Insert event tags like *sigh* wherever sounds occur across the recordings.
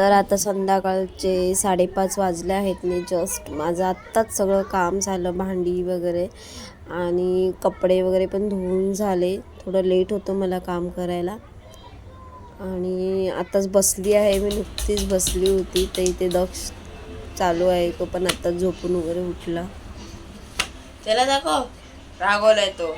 तर आता संध्याकाळचे साडेपाच वाजले आहेत. मी जस्ट माझं आत्ताच सगळं काम झालं भांडी वगैरे आणि कपडे वगैरे पण धुवून झाले. थोडं लेट होतं मला काम करायला. आणि आताच बसली आहे मी नुकतीच बसली होती. तर इथे दक्ष चालू आहे. तो पण आत्ताच झोपून वगैरे उठला. त्याला दाखव. रागवलाय तो.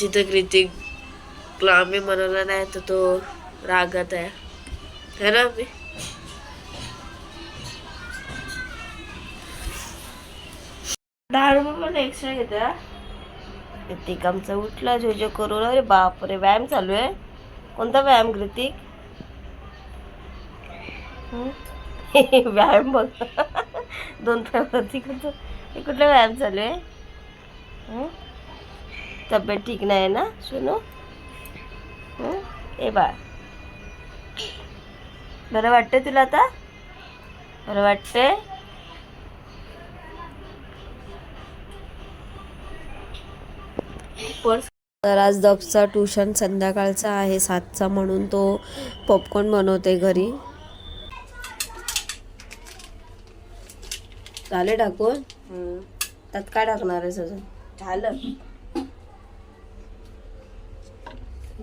तिथं कृतिक आम्ही म्हणाला नाही तर तो रागात आहे. है ना मी दहा रुपये पण एक्स्ट्रा घेता कृतिक आमचा उठला जोजो करून अरे बापरे व्यायाम चालू आहे? कोणता व्यायाम कृतिक? *laughs* व्यायाम बघ. *laughs* दोन पायावरती करतो हे कुठला व्यायाम चालू आहे? तब्येत ठीक नाही ना सुनू? हं? ए बा बरं वाटतंय तुला आता? बरं वाटतंय? तर आज दक्षचा ट्युशन संध्याकाळचा आहे सातचा म्हणून तो पॉपकॉर्न बनवते घरी. झाले टाकून त्यात काय टाकणार आहेस अजून? झालं.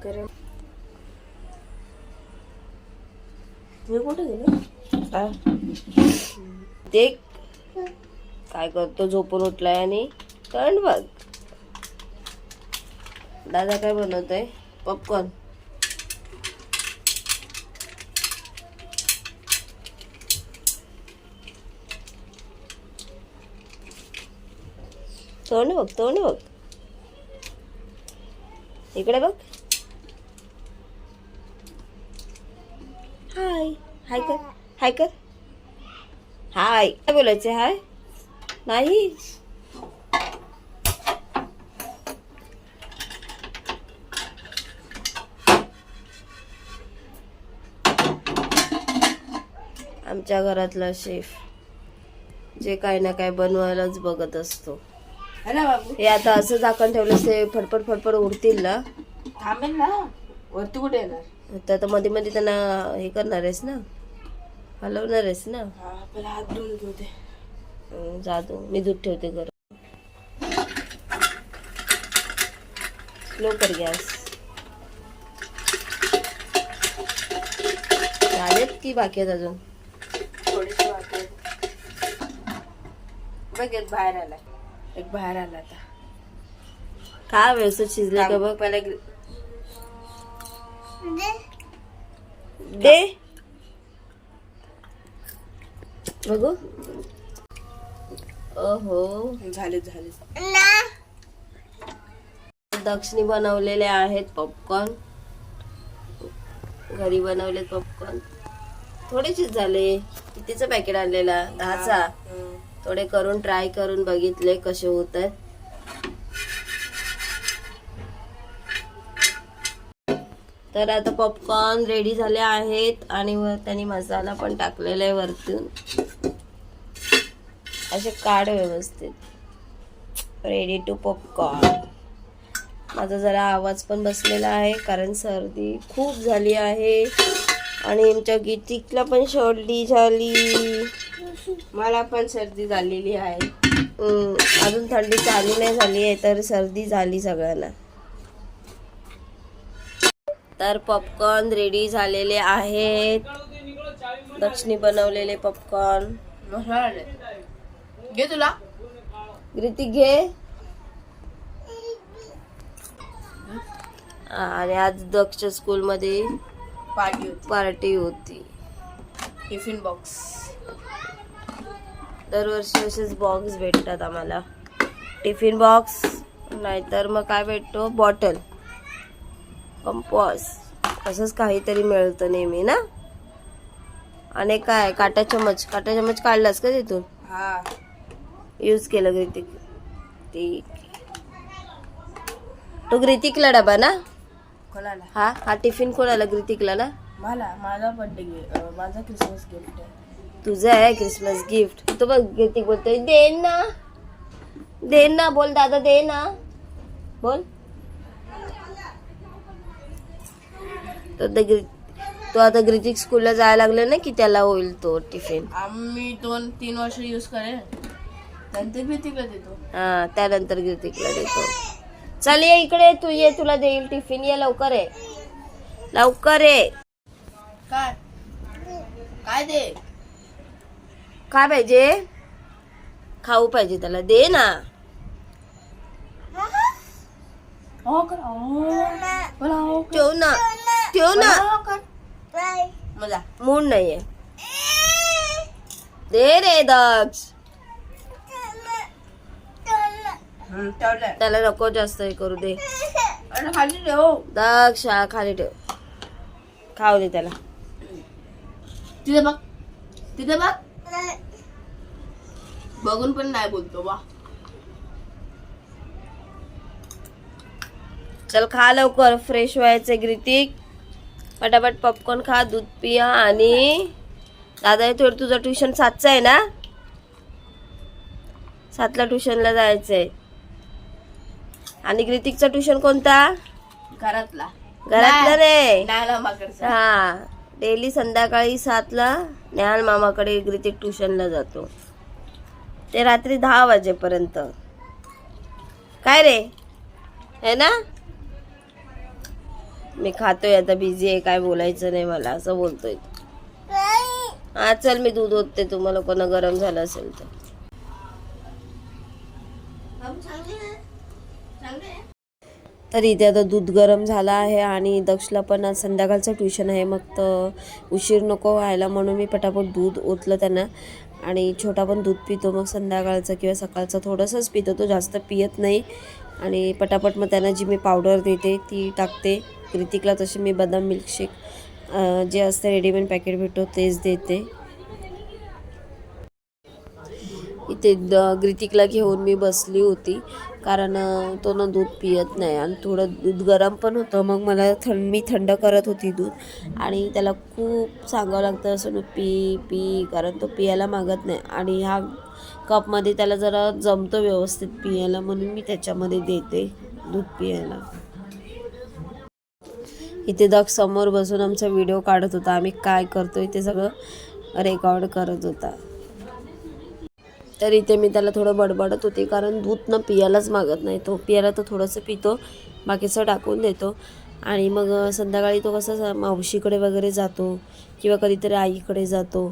गरम मी कुठे गेले देख काय करतो झोपून उठलाय आणि तण बघ दादा काय बनवतोय पॉपकॉर्न तोंड बघ तोंड बघ इकडे बघ हाय हाय कर हाय कर हाय काय बोलायचे हाय नाही? आमच्या घरातला शेफ जे काय ना काय बनवायलाच बघत असतो. है हे आता असं झाकण ठेवलं ते फडफड फडफड उडतील ना? थांबेल ना. वरती कुठे येणार? तर आता मध्ये मध्ये त्यांना हे करणार आहेस ना? हलवणार आहेस ना? हा हात धुवून घेऊ दे. हं, जा तू. मी दूध ठेवते गरम. लो कर गॅस. झालेत की बाकी आहेत अजून? वाटेल बघ एक बाहेर आलाय. एक बाहेर आला आता. का व्यवस्थित शिजले का बघ? पहिला दे बघू. ओहो. झाले झाले. दक्षिणी बनवलेले आहेत पॉपकॉर्न घरी बनवले पॉपकॉर्न थोडेसेच झाले. कितीचं पॅकेट आणलेला? दहाचा. थोडे करून ट्राय करून बघितले कसे होत आहेत तर आता पॉपकॉर्न रेडी झाले आहेत आणि वर त्यांनी मसाला पण टाकलेला आहे वरतून. असे काढ व्यवस्थित. रेडी टू पॉपकॉर्न माझा जरा आवाज पण बसलेला आहे कारण सर्दी खूप झाली आहे. आणि आमच्या गीतिकला पण सर्दी झाली. मला पण सर्दी झालेली आहे. अजून थंडी चालू नाही झाली आहे तर सर्दी झाली सगळ्यांना. तर पॉपकॉर्न रेडी झालेले आहेत. दक्षिणी बनवलेले पॉपकॉर्न. घे तुला. ग्रितिक घे. आणि आज दक्ष स्कूलमध्ये पार्टी पार्टी होती. Tiffin box. दरवर्षी असेच बॉक्स भेटतात आम्हाला. टिफिन बॉक्स नाहीतर मग काय भेटतो? बॉटल. कंपॉस असंच काहीतरी मिळतं नेहमी ना? आणि काय काटा चमच काटा चमच काढलास का तिथून? हा. यूज केलं ग्रितिक. ठीक. तो ग्रितिकला डबा ना? कोणाला? हा हा टिफिन कोणाला? ग्रितिकला ना? मला माझा बर्थडे माझा क्रिसमस गिफ्ट आहे. तुझं आहे क्रिसमस गिफ्ट तो बघ गिफ्ट बोलतोय दे ना. दे ना बोल दादा दे ना. बोल. तर ते ग्रि- तो आता ग्रितिक स्कूलला जायला लागले ना की त्याला होईल तो टिफिन आम्ही दोन तीन वर्ष यूज नंतर देतो? हा त्यानंतर ग्रितिकला देतो. चल ये इकडे तू ये तुला देईल टिफिन ये लवकर ये. लवकर ये. काय? काय दे? काय पाहिजे? खाऊ पाहिजे त्याला. दे ना. हो हो. हो. ठेव ना. ठेव ना. हो मजा मूड नाहीये. दे रे दक्ष. त्याला नको जास्त हे करू दे. खाली ठेव. दक्ष हा खाली ठेव. खाऊ दे त्याला. तिथे बघ. तिथे बघ. बघून पण नाही बोलतो वा. चल खा लवकर. फ्रेश व्हायचं ग्रितिक. पटापट पॉपकॉर्न खा दूध पिया आणि दादा थोडं तुझं ट्युशन सातचं आहे ना? सातला ट्युशनला जायचंय. आणि ग्रितिकचं ट्युशन कोणता? घरातला. घरातलं रे. हा. डेली संध्याकाळी सातला ज्ञान मामाकडे ग्रितिक ट्युशनला जातो. ते रात्री दहा वाजेपर्यंत. काय रे? है ना? मी खातोय आता बिझी आहे काय बोलायचं नाही मला असं बोलतोय. हा चल मी दूध ओतते तुम्हाला कोणा गरम झालं असेल तर. तर इथे आता दूध गरम झालं आहे आणि दक्षला पण आज संध्याकाळचं ट्युशन आहे मग तर उशीर नको व्हायला म्हणून मी पटापट दूध ओतलं त्यांना. आणि छोटा पण दूध पितो मग संध्याकाळचं किंवा सकाळचं थोडंसंच पितो तो जास्त पियत नाही. आणि पटापट मग त्यांना जी मी पावडर देते ती टाकते. क्रितिकला तशी मी बदाम मिल्कशेक जे असते रेडीमेड पॅकेट भेटतो तेच देते. इथे द ग्रितिकला घेऊन मी बसली होती कारण तो ना दूध पियत नाही आणि थोडं दूध गरम पण होतं. मग मला थंड मी थंड करत होती दूध आणि त्याला खूप सांगावं लागतं असं ना पी पी कारण तो पियाला मागत नाही. आणि ह्या कपमध्ये त्याला जरा जमतं व्यवस्थित पियाला म्हणून मी त्याच्यामध्ये देते दूध पियाला इथे दग समोर बसून आमचा व्हिडिओ काढत होता. आम्ही काय करतोय ते सगळं रेकॉर्ड करत होता. तर इथे मी त्याला थोडं बडबडत होते कारण दूध ना पियालाच मागत नाही. तो पियाला तो थोडंसं पितो बाकीचं टाकून देतो. आणि मग संध्याकाळी तो कसा मावशीकडे वगैरे जातो किंवा कधीतरी आईकडे जातो.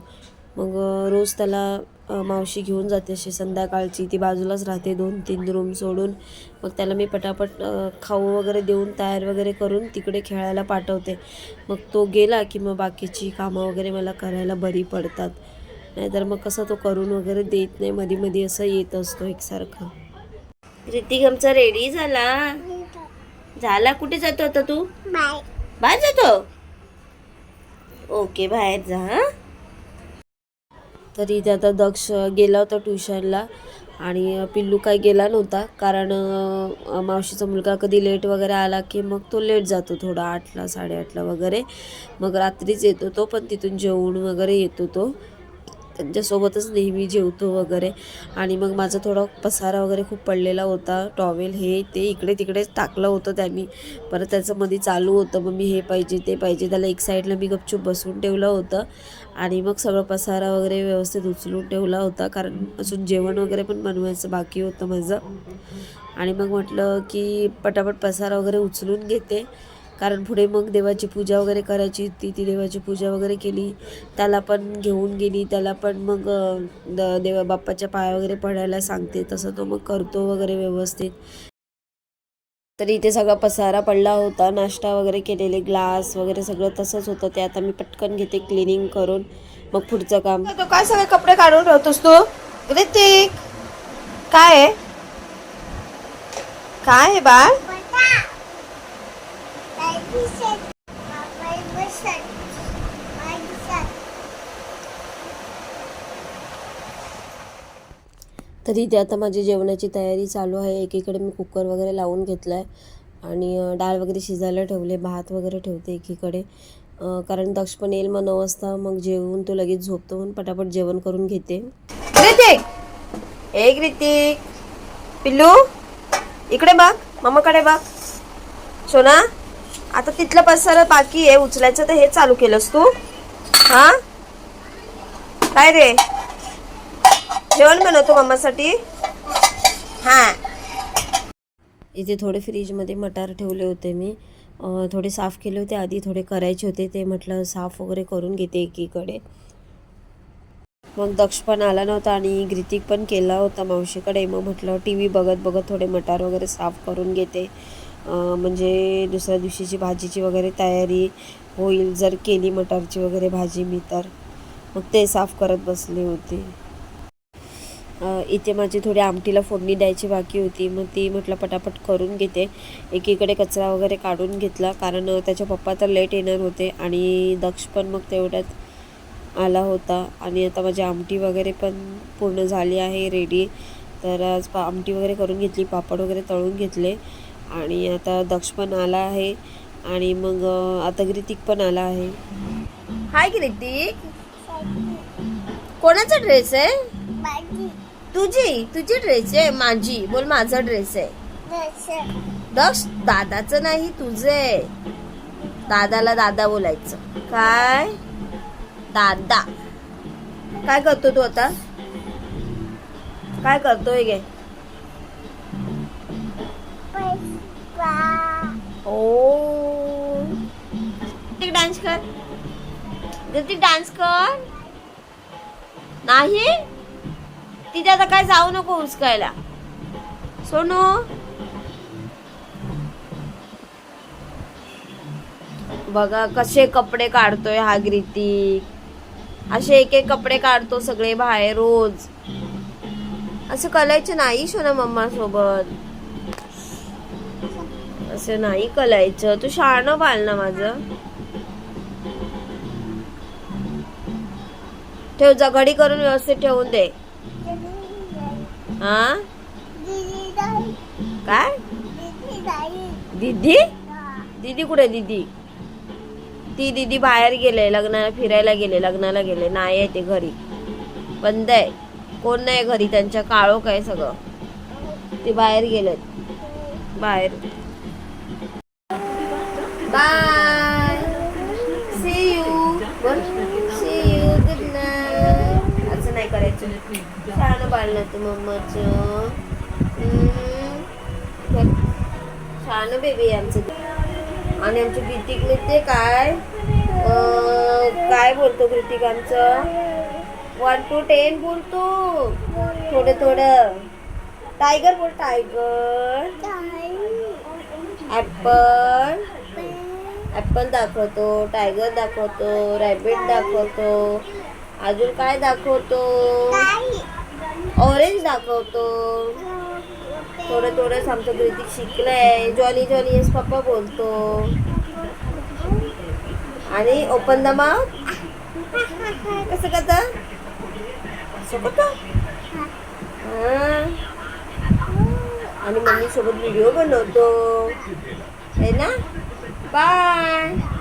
मग रोज त्याला मावशी घेऊन जाते अशी संध्याकाळची. ती बाजूलाच राहते दोन तीन रूम सोडून. मग त्याला मी पटापट खाऊ वगैरे देऊन तयार वगैरे करून तिकडे खेळायला पाठवते. मग तो गेला की मग बाकीची कामं वगैरे मला करायला बरी पडतात. नाहीतर मग कसं तो करून वगैरे देत नाही. मध्ये मध्ये असं येत असतो एकसारखा. ऋतिक आमचा रेडी झाला? झाला? कुठे जातो आता तू? बाहेर. जातो? ओके बाहेर जा हा? तर इथे आता दक्ष गेला होता ट्युशनला आणि पिल्लू काय गेला नव्हता. कारण मावशीचा मुलगा कधी लेट वगैरे आला की मग तो लेट जातो थोडा आठला साडेआठला वगैरे. मग रात्रीच येतो तो पण तिथून जेवून वगैरे येतो तो त्यांच्यासोबतच नेहमी जेवतो वगैरे. आणि मग माझा थोडा पसारा वगैरे खूप पडलेला होता. टॉवेल हे ते इकडे तिकडे टाकलं होतं त्यांनी. परत त्याचं मध्ये चालू होतं. मग मी हे पाहिजे ते पाहिजे. त्याला एक साईडला मी गपचूप बसून ठेवलं होतं. आणि मग सगळं पसारा वगैरे व्यवस्थित उचलून ठेवला होता. कारण अजून जेवण वगैरे पण बनवायचं बाकी होतं माझं. आणि मग म्हटलं की पटापट पसारा वगैरे उचलून घेते. कारण पुढे मग देवाची पूजा वगैरे करायची होती ती देवाची पूजा वगैरे केली. त्याला पण घेऊन गेली त्याला पण मग देवा बाप्पाच्या पाया वगैरे पडायला सांगते. तसं तो मग करतो वगैरे व्यवस्थित. तर इथे सगळा पसारा पडला होता नाश्ता वगैरे केलेले ग्लास वगैरे सगळं तसंच होतं. ते आता मी पटकन घेते क्लिनिंग करून. मग पुढचं काम. तो काय सगळे कपडे काढून ठेवतोस तू? ऋतिक काय आहे? काय आहे बाळ? तर इथे आता माझी जेवणाची तयारी चालू आहे. एकीकडे मी कुकर वगैरे लावून घेतला आहे आणि डाळ वगैरे शिजायला ठेवले भात वगैरे ठेवते एकीकडे. कारण दक्ष पण येईल मग नऊ वाजता मग जेवून तो लगेच झोपतो म्हणून पटापट जेवण करून घेते. ऋतिक एक ऋतिक पिल्लू! इकडे बघ मम्माकडे बघ. सोना? आता तिथलं पसार बाकी आहे उचलायचं तर हे चालू केलंस तू. हा? काय रे? जेवण बनवतो मम्मासाठी हा. इथे थोडे फ्रीजमध्ये मटार ठेवले होते मी. थोडे साफ केले होते. आधी थोडे करायचे होते. ते म्हटलं साफ वगैरे करून घेते एकीकडे. मग दक्ष पण आला नव्हता आणि ग्रितिक पण केला होता मावशीकडे. मग म्हटलं टी व्ही बघत बघत थोडे मटार वगैरे साफ करून घेते. म्हणजे दुसऱ्या दिवशीची भाजीची वगैरे तयारी होईल. जर केली मटारची वगैरे भाजी मी तर. मग ते साफ करत बसले होते. इथे माझी थोडी आमटीला फोडणी द्यायची बाकी होती. मग ती म्हटलं पटापट करून घेते. एकीकडे कचरा वगैरे काढून घेतला. कारण त्याच्या पप्पा तर लेट येणार होते आणि दक्ष पण मग तेवढ्यात आला होता. आणि आता माझी आमटी वगैरे पण पूर्ण झाली आहे रेडी तर आज पा आमटी वगैरे करून घेतली. पापड वगैरे तळून घेतले. आणि आता दक्ष पण आला आहे आणि मग आता ग्रितिक पण आला आहे. हाय ग्रितिक. कोणाचा ड्रेस आहे? तुझी. तुझी ड्रेस आहे? माझी. बोल माझा ड्रेस आहे. दक्ष. दादाचं नाही तुझे दादाला दादा बोलायचं. काय? दादा. काय करतो तू आता? काय करतोय गे? ओ डान्स कर. ती डान्स कर. नाही? तिथे आता काय जाऊ नको उचकायला सोनू. बघा कसे कपडे काढतोय हा ग्रितिक. असे एक एक कपडे काढतो सगळे बाहेर रोज. असं कलायचं नाही सोना मम्मा सोबत असं नाही कलायचं. तू शहाणं पाल ना माझं? ठेव जा घडी करून व्यवस्थित ठेवून दे. हा काय? दीदी? दीदी कुठे दीदी? ती दीदी बाहेर गेले लग्नाला फिरायला गेले लग्नाला गेले. नाही आहे ते घरी. बंद आहे. कोण नाही घरी त्यांच्या काळोख आहे सगळं. ते बाहेर गेलेत. बाहेर. Bye see you see you good night असं नाही करायचं. छान पाळलं तू मम्माचं. छान बेबी आमचं. आणि आमची कृतिक मिळते काय? अं, काय बोलतो कृतिक आमचं? वन टू टेन बोलतो. थोडं थोडं. टायगर बोल टायगर ऍपल ॲपल दाखवतो टायगर दाखवतो रॅबिट दाखवतो. अजून काय दाखवतो? ऑरेंज दाखवतो. थोडं थोडंच आमचं कृतिक शिकलंय. जॉनी जॉनी येस पप्पा बोलतो. आणि ओपन द माउथ कसं करत? आणि मम्मी सोबत व्हिडिओ बनवतो. है ना? बाय